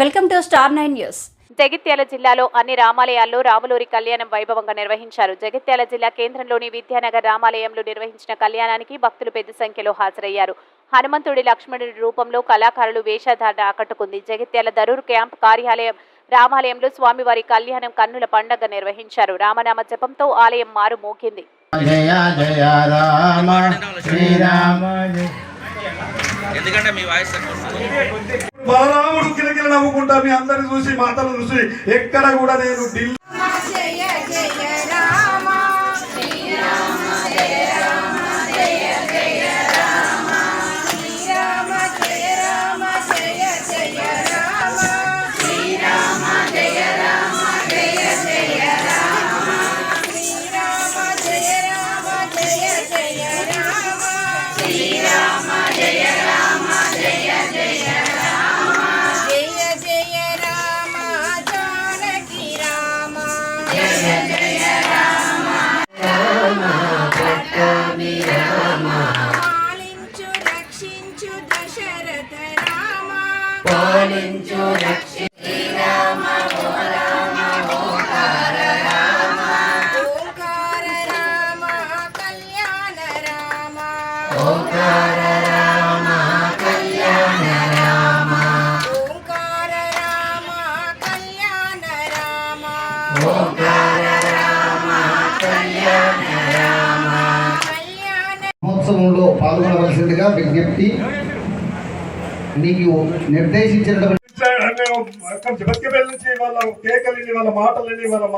Welcome to star nine news. Jagtial జిల్లాలో అన్ని రామాలయాల్లో రాములూరి కళ్యాణం వైభవంగా నిర్వహించారు. జగిత్యాల జిల్లా కేంద్రంలోని విద్యానగర్ రామాలయంలో నిర్వహించిన కళ్యాణానికి భక్తులు పెద్ద సంఖ్యలో హాజరయ్యారు. హనుమంతుడి లక్ష్మణుడి రూపంలో కళాకారులు వేషధారణ ఆకట్టుకుంది. జగిత్యాల దరూర్ క్యాంప్ కార్యాలయం రామాలయంలో స్వామివారి కళ్యాణం కన్నుల పండగ నిర్వహించారు. రామనామ జపంతో ఆలయం మారు మోగింది. జయ జయ రామ శ్రీరామ జయ. ఎందుకంటే మీ వాయిస్ నవ్వుకుంటా మీ అందరిని చూసి మాటలు చూసి ఎక్కడ కూడా నేను ఢిల్లీ పాలించు రక్షిరామ ఓంకార రామ కళ్యాణ రామ. ఓంకార రామ కళ్యాణ రామ. ఓంకార రామ కళ్యాణ రామ. ఓంకార రామ కళ్యాణ రామ. కళ్యాణ మహోత్సవంలో పాల్గొనవలసిందిగా విజ్ఞప్తి. నీకు నిర్దేశించినటువంటి వాళ్ళ కేకలిని వాళ్ళ మాటలని వాళ్ళ